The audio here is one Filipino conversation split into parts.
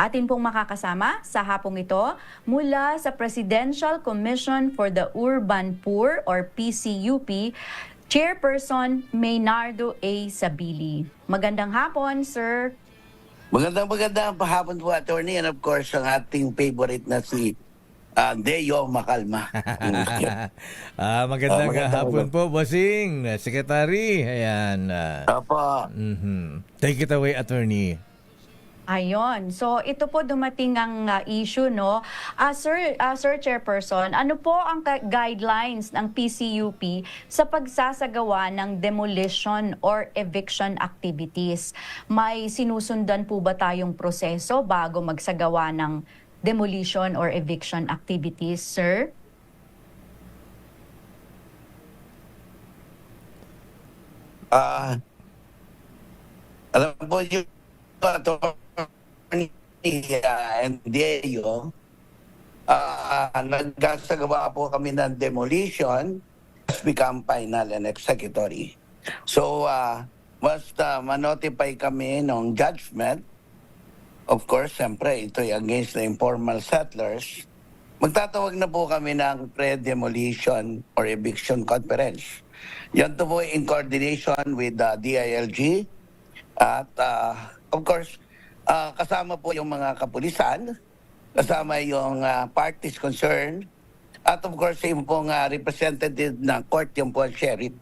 Atin pong makakasama sa hapong ito mula sa Presidential Commission for the Urban Poor or PCUP, Chairperson Maynardo A. Sabili. Magandang hapon, sir. Magandang magandang hapon po, attorney. And of course, ang ating favorite na si uh, Deo Makalma. ah, magandang Ah, magandang hapon po, bossing, secretary. Ayan. ah, Opo. mhm. Take it away, attorney. Ayon. So ito po dumating ang uh, issue no. Ah, sir, ah, sir chairperson, ano po ang guidelines ng PCUP sa pagsasagawa ng demolition or eviction activities? May sinusundan po ba tayong proseso bago magsagawa ng demolition or eviction activities, sir? Ah, alam po yung uh, and Deo, ah nagkasagawa po kami ng demolition. Has become final and executory. So, uh, basta manotify kami ng judgment, of course, siyempre, ito ay against the informal settlers, magtatawag na po kami ng pre-demolition or eviction conference. Yan to po in coordination with the DILG at uh, of course, uh, kasama po yung mga kapulisan, kasama yung uh, parties concerned, at of course, yung pong uh, representative ng court, yung po sheriff.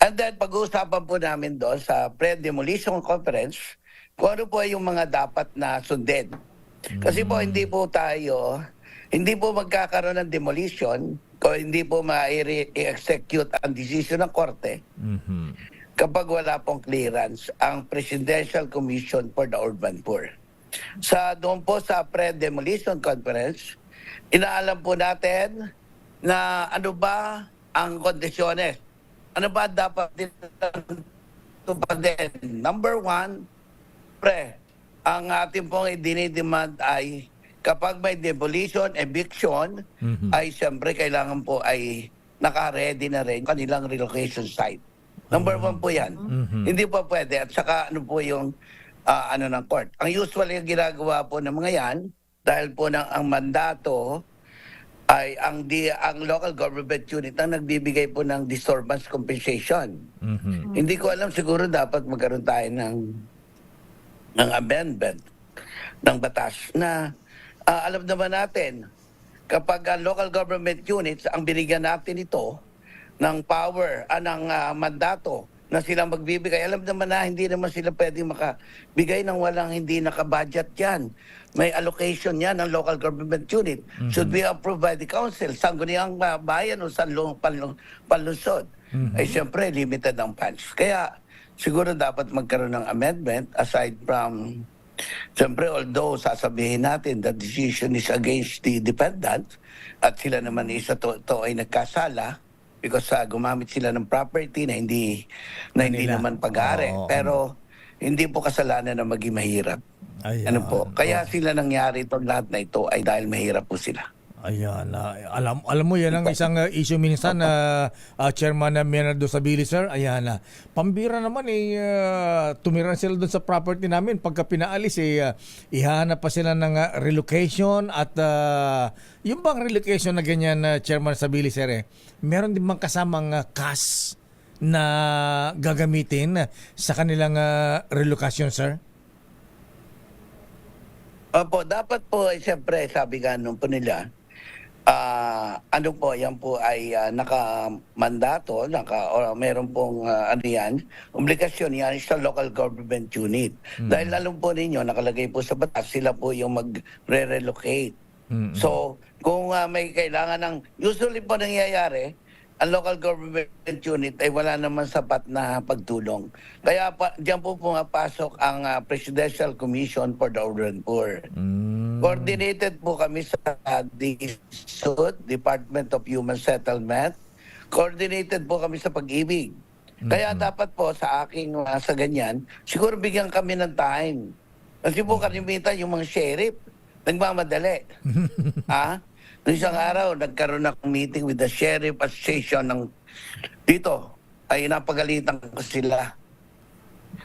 And then pag-uusapan po namin doon sa pre-demolition conference kung ano po yung mga dapat na sundin. Kasi po hindi po tayo, hindi po magkakaroon ng demolition kung hindi po ma-execute ang decision ng korte Mhm. Kapag wala pong clearance ang Presidential Commission for the Urban Poor. Sa doon po sa pre-demolition conference, inaalam po natin na ano ba ang kondisyones. Ano ba dapat tupadin? Number one, pre, ang ating pong dinidemand ay kapag may demolition, eviction, Mhm. ay siyempre kailangan po ay naka-ready na rin kanilang relocation site. Number one po yan. Mhm. Hindi pa pwede. At saka ano po yung ah, ano ng court. Ang usual yung ginagawa po ng mga yan, dahil po ng ang mandato ay ang di ang local government unit ang nagbibigay po ng disturbance compensation. Mhm. Hindi ko alam siguro dapat magkaroon tayo ng ng amendment ng batas na ah, alam naman natin kapag ang local government units ang binigyan natin ito ng power, ah, ng ah, mandato na sila magbibigay. Alam naman na hindi naman sila pwedeng makabigay ng walang hindi nakabudget yan. May allocation yan ng local government unit. Should be approved by the council. Sangguniang ah, bayan o sanlong panlung, panlusod. Ay siyempre, limited ang funds. Kaya siguro dapat magkaroon ng amendment aside from Siyempre, although sasabihin natin the decision is against the defendant at sila naman isa to, to ay nagkasala because uh, gumamit sila ng property na hindi na hindi Nila. naman pag-aari. Oo. Pero hindi po kasalanan na maging mahirap. Ayan. Ano po? Kaya sila nangyari itong lahat na ito ay dahil mahirap po sila. Ayan. ah, alam, alam mo yan ang isang ah, issue minsan na ah, Chairman na Menardo Sabili, sir. Ayan na. Pambira naman eh, ah, tumiran sila doon sa property namin. Pagka pinaalis eh, ah, ihanap pa sila ng ah, relocation at ah, yung bang relocation na ganyan, ah, Chairman Sabili, sir eh, meron din bang kasamang ah, cash na gagamitin sa kanilang ah, relocation, sir? Opo, dapat po ay siyempre sabi nga nung po nila, ah, ano po, yan po ay ah, naka-mandato, naka, or meron pong ah, ano yan, obligasyon yan sa local government unit. Dahil alam po ninyo, nakalagay po sa batas, sila po yung mag-relocate. Mm. So, kung ah, may kailangan ng, usually po nangyayari, ang local government unit ay wala naman sapat na pagtulong. Kaya pa, diyan po pumapasok ang ah, Presidential Commission for the Urban Poor. Mm. Coordinated po kami sa DSUD, Department of Human Settlement. Coordinated po kami sa pag-ibig. Kaya dapat po sa aking uh, sa ganyan, siguro bigyan kami ng time. Kasi po kalimitan yung mga sheriff, nagmamadali. ha? Noong isang araw, nagkaroon ako meeting with the Sheriff Association ng dito. Ay napagalitan ko sila.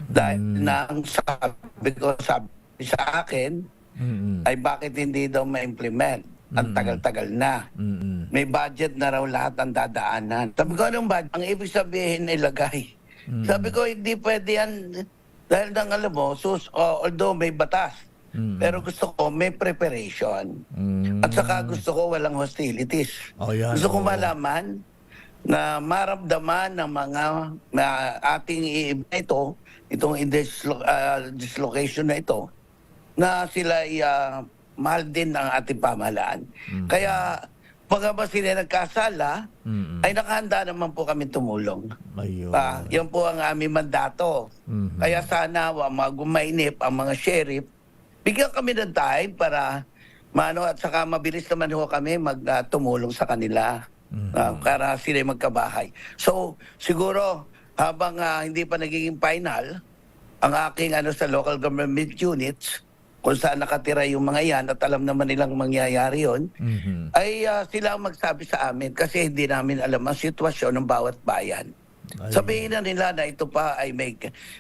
Dahil na ang sabi ko sabi sa akin, Mm-mm. ay bakit hindi daw ma-implement? Ang tagal-tagal na. Mm-mm. May budget na raw lahat ang dadaanan. Sabi ko, anong budget? Ang ibig sabihin, ilagay. Sabi ko, hindi pwede yan. Dahil nang alam mo, sus, oh, although may batas, Mm. pero gusto ko may preparation. Mm. At saka gusto ko walang hostilities. Oh, yan, gusto ko oo. malaman na maramdaman ng mga na ating i- ito, itong dislo, ah, dislocation na ito, na sila ay ah, mahal din ng ating pamahalaan. Kaya pagka sila nagkasala, Mm-mm. ay nakahanda naman po kami tumulong. Ayun. Ah, yan po ang aming mandato. Mhm. Kaya sana wa mga gumainip ang mga sheriff, bigyan kami ng time para mano at saka mabilis naman ho kami magtumulong sa kanila Ah, para sila magkabahay. So siguro habang ah, hindi pa nagiging final ang aking ano sa local government units kung saan nakatira yung mga yan at alam naman nilang mangyayari yon Mhm. ay ah, sila ang magsabi sa amin kasi hindi namin alam ang sitwasyon ng bawat bayan. Ayun. Sabihin na nila na ito pa ay may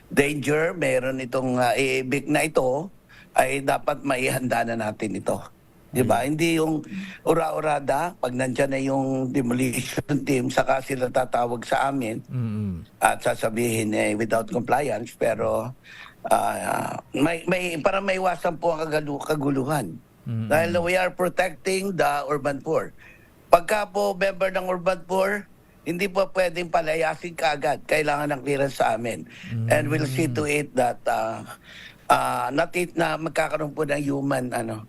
danger, meron itong uh, iibig na ito, ay dapat maihanda na natin ito. Di ba? Hindi yung ura-urada, pag nandyan na yung demolition team, saka sila tatawag sa amin Mm-mm. at sasabihin eh, without compliance, pero ah, may, may, para maiwasan po ang kagalu- kaguluhan. Mm. Dahil we are protecting the urban poor. Pagka po member ng urban poor, hindi po pwedeng palayasin kaagad. Kailangan ng clearance sa amin. And we'll see to it that uh, uh, not it na magkakaroon po ng human ano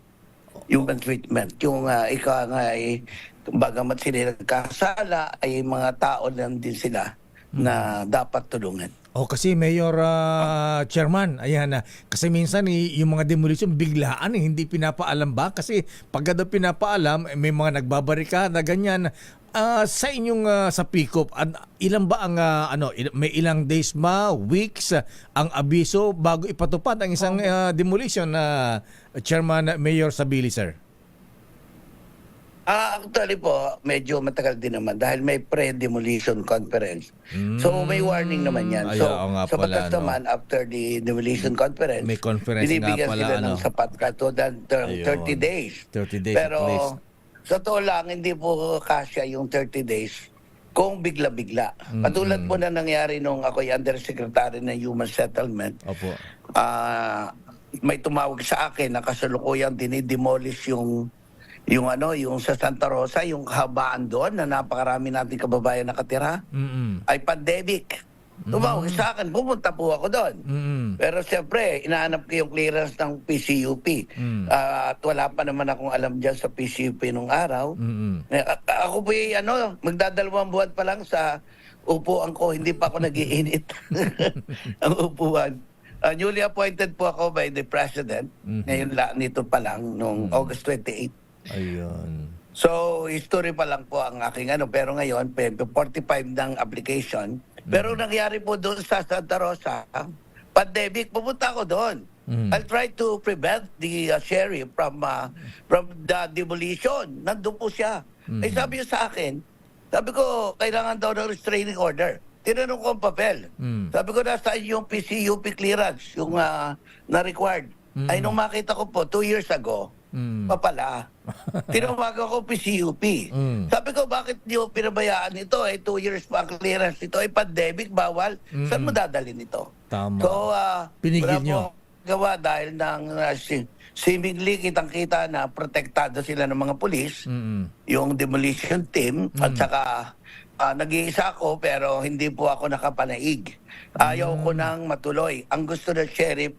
human treatment. Yung uh, ika nga ay bagamat sila nagkasala ay mga tao lang din sila na dapat tulungan. O kasi Mayor ah, Chairman, ayan na. Kasi minsan eh, yung mga demolition biglaan eh, hindi pinapaalam ba? Kasi pagka daw pinapaalam, eh, may mga nagbabarikada ganyan. Ah, sa inyong ah, sa pick-up, an- ilan ba ang ah, ano, il- may ilang days ba, weeks ah, ang abiso bago ipatupad ang isang ah, demolition na Chairman Mayor Sabili sir? Ah, actually po, medyo matagal din naman dahil may pre-demolition conference. So may warning naman yan. Ay, So oo nga sa pala, batas no? naman after the demolition conference, May conference nga binibigyan pala, sila ng ano? sapat katudan Ayun. 30 days. 30 days Pero at least. Sa totoo lang, hindi po kasya yung 30 days kung bigla-bigla. Katulad po na nangyari nung ako'y undersecretary ng Human Settlement, Opo. ah may tumawag sa akin na kasalukuyang dinidemolish yung yung ano, yung sa Santa Rosa, yung habaan doon na napakarami nating kababayan nakatira, Mm-mm. ay pandemic. Tumawag sa akin, pumunta po ako doon. Mm-mm. Pero siyempre, inaanap ko yung clearance ng PCUP. Mm. Ah, at wala pa naman akong alam dyan sa PCUP nung araw. Mm-mm. Eh, a- ako po yung ano, magdadalawang buwan pa lang sa upuan ko, hindi pa ako nagiinit ang upuan. Ah, newly appointed po ako by the President. Mhm. Ngayon la, nito pa lang, nung August 28. Ayun. So, history pa lang po ang aking ano. Pero ngayon, pe- 45 ng application. Pero nangyari po doon sa Santa Rosa, pandemic, pupunta ako doon. Mhm. I'll try to prevent the uh, sheriff from uh, from the demolition. Nandun po siya. Eh sabi niya sa akin, sabi ko, kailangan daw ng restraining order. Tinanong ko ang papel. Mm. Sabi ko, nasa yung PCUP clearance, yung uh, na-required. Ay, nung makita ko po, two years ago, Mm. pa pala. Tinawagan ko PCUP. Mm. Sabi ko, bakit niyo pinabayaan ito? Eh, two years pa clearance ito. Eh, pandemic, bawal. Saan mo dadalhin ito? Tama. So, ah, Pinigil po gawa dahil ng uh, si, seemingly kitang-kita na protektado sila ng mga pulis, Mm-mm. yung demolition team, at saka ah, nag-iisa ako pero hindi po ako nakapanaig. Ayaw ko nang matuloy. Ang gusto ng sheriff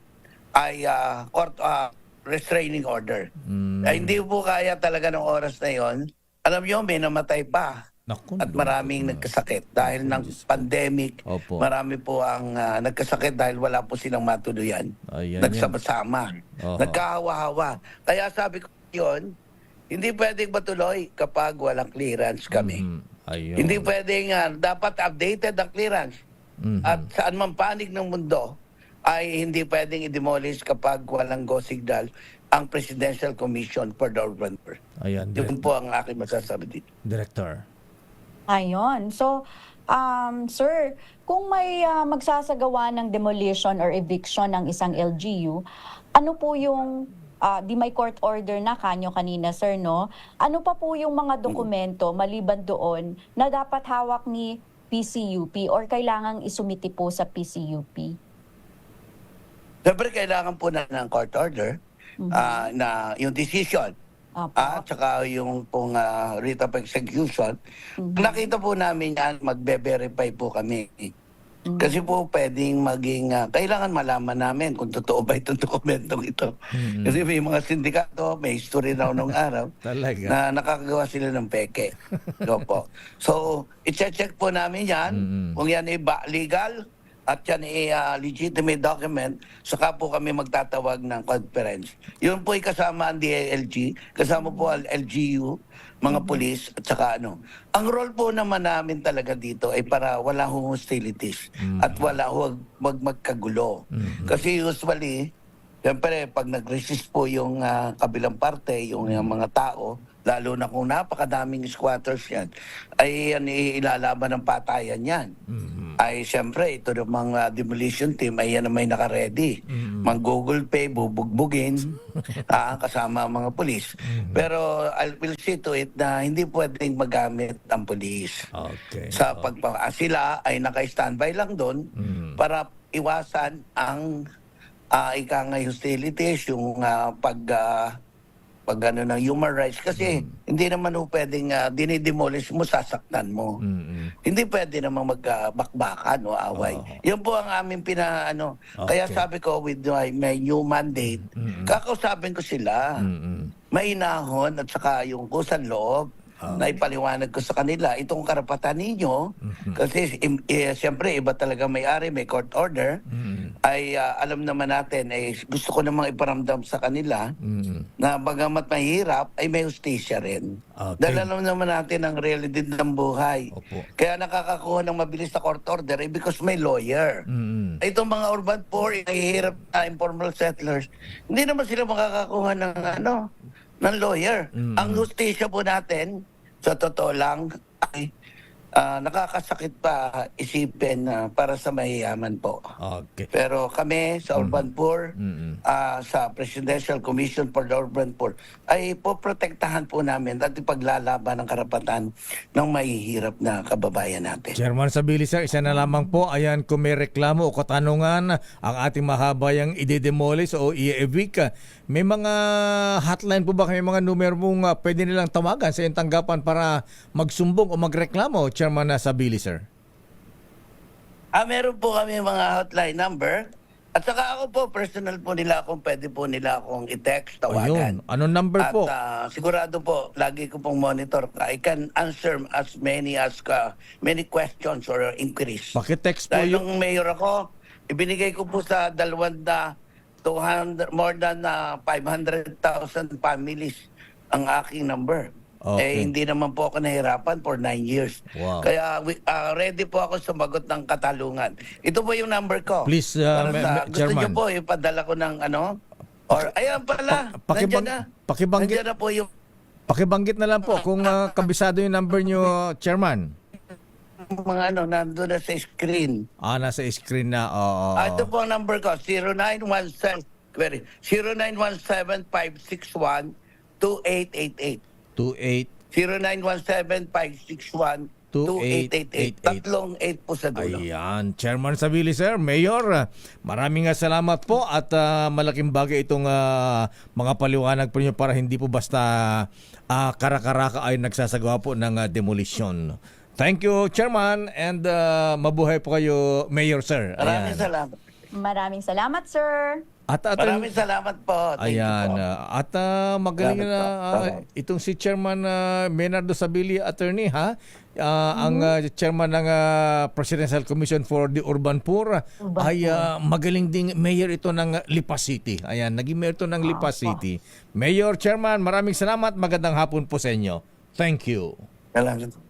ay ah, court, ah, restraining order. Mm. Ay, hindi po kaya talaga ng oras na yon. Alam niyo, may namatay pa. Naku, At maraming nagkasakit dahil ng pandemic. Opo. Marami po ang ah, nagkasakit dahil wala po silang matuluyan. Ayan Nagsama-sama. Oho. Nagkahawa-hawa. Kaya sabi ko yun, hindi pwedeng matuloy kapag walang clearance kami. Mm, ayun. Hindi pwedeng, ah, dapat updated ang clearance. Mhm. At saan man panig ng mundo, ay hindi pwedeng i-demolish kapag walang go signal ang Presidential Commission for the Urban Poor. Ayan, Yun po ang aking masasabi dito. Director. Ayon. So, um, sir, kung may ah, magsasagawa ng demolition or eviction ng isang LGU, ano po yung ah, di may court order na kanyo kanina, sir, no? Ano pa po yung mga dokumento maliban doon na dapat hawak ni PCUP or kailangang isumiti po sa PCUP? Siyempre, kailangan po na ng court order ah, na yung decision Apo. at saka yung pong ah, writ of execution. Nakita po namin yan, magbe-verify po kami. Kasi po pwedeng maging, ah, kailangan malaman namin kung totoo ba itong dokumentong ito. Kasi may mga sindikato, may history raw nung araw, Talaga. na nakakagawa sila ng peke. So po. So, i-check po namin yan. Mm-mm. Kung yan ay ba- legal at yan ay ah, legitimate document, saka po kami magtatawag ng conference. Yun po ay kasama ang DALG, kasama po ang LGU, mga polis, at saka ano. Ang role po naman namin talaga dito ay para wala hostilities at wala huwag mag magkagulo. Kasi usually, Siyempre, pag nag-resist po yung ah, kabilang parte, yung, yung mga tao, lalo na kung napakadaming squatters yan, ay yan ilalaban ng patayan yan. Ay siyempre, ito ng mga demolition team, ay yan na may nakaredy. Mag-google pay, bubugbugin, ah, kasama ang mga polis. Pero I will see to it na hindi pwedeng magamit ang polis Okay. sa pagpa ah, sila ay naka-standby lang doon para iwasan ang uh, ika nga hostilities, yung ah, pag ah, pag ano ng human rights kasi hindi naman ho pwedeng uh, dinidemolish mo sasaktan mo. Mm-mm. Hindi pwede namang magbakbakan o away. Yan po ang aming pina ano. Kaya Okay. sabi ko with my, my new mandate, kakausapin ko sila Mm-mm. mainahon at saka yung kusang loob na ipaliwanag ko sa kanila itong karapatan ninyo kasi im, eh, siyempre iba talaga may-ari may court order ay ah, alam naman natin eh, gusto ko namang iparamdam sa kanila Mm-mm. na bagamat mahirap ay may hustisya rin Okay. dahil alam naman natin ang realidad ng buhay Opo. kaya nakakakuha ng mabilis na court order eh, because may lawyer Mm-mm. Itong mga urban poor, nahihirap na informal settlers, hindi naman sila makakakuha ng ano, ng lawyer. Ang justisya po natin, sa totoo lang, ay ah, nakakasakit pa isipin na para sa mahiyaman po. Okay. Pero kami sa urban poor, Mm-mm. ah, sa Presidential Commission for the Urban Poor, ay poprotektahan po namin at ipaglalaban ang karapatan ng mahihirap na kababayan natin. Chairman Sabili sir, isa na lamang po, ayan kung may reklamo o katanungan ang ating mahabayang idedemolish o i-evict. May mga hotline po ba, may mga numero pong ah, pwede nilang tawagan sa iyong tanggapan para magsumbong o magreklamo, Chairman ah, Sabili sir? Ah, meron po kami mga hotline number. At saka ako po, personal po nila kung pwede po nila akong i-text, tawagan. Ayun. Anong number At po? ah, sigurado po, lagi ko pong monitor. I can answer as many as ka, many questions or inquiries. Pakitext po Dahil yung... nung mayor ako, ibinigay ko po sa dalawang na 200, more than ah, 500,000 families ang aking number. Okay. Eh, hindi naman po ako nahirapan for nine years. Wow. Kaya we- ah, ready po ako sumagot ng katalungan. Ito po yung number ko. Please, ah, Para sa- gusto Chairman. niyo po, ipadala ko ng ano? Or, ayan pala, Pa- pakibang- nandiyan na. pakibanggit- Nandiyan na po yung Pakibanggit na lang po kung ah, kabisado yung number nyo, Chairman. mga ano, nandun na sa screen. Ah, nasa screen na. Oo. Ah, ito po ang number ko, 0917, query, 0917-561-2888. 28 0917-561-2888. Tatlong 8 po sa dulo. Ayan, Chairman Sabili Sir, Mayor, maraming nga salamat po at ah, malaking bagay itong ah, mga paliwanag po niyo para hindi po basta ah, karakaraka ay nagsasagawa po ng ah, demolition. Thank you, Chairman, and ah, mabuhay po kayo, Mayor Sir. Maraming Ayan. salamat. Maraming salamat, sir. At, at Maraming salamat po. Thank Ayan. you po. ah, at ah, magaling Salamat na po. ah, Salamat. itong si Chairman uh, Menardo Sabili Attorney ha. Ah, Ang ah, chairman ng ah, Presidential Commission for the Urban Poor Urban ay ah, magaling ding mayor ito ng ah, Lipas City. Ayan, naging mayor ito ng Lipas City. Mayor, Chairman, maraming salamat. Magandang hapon po sa inyo. Thank you. Salamat.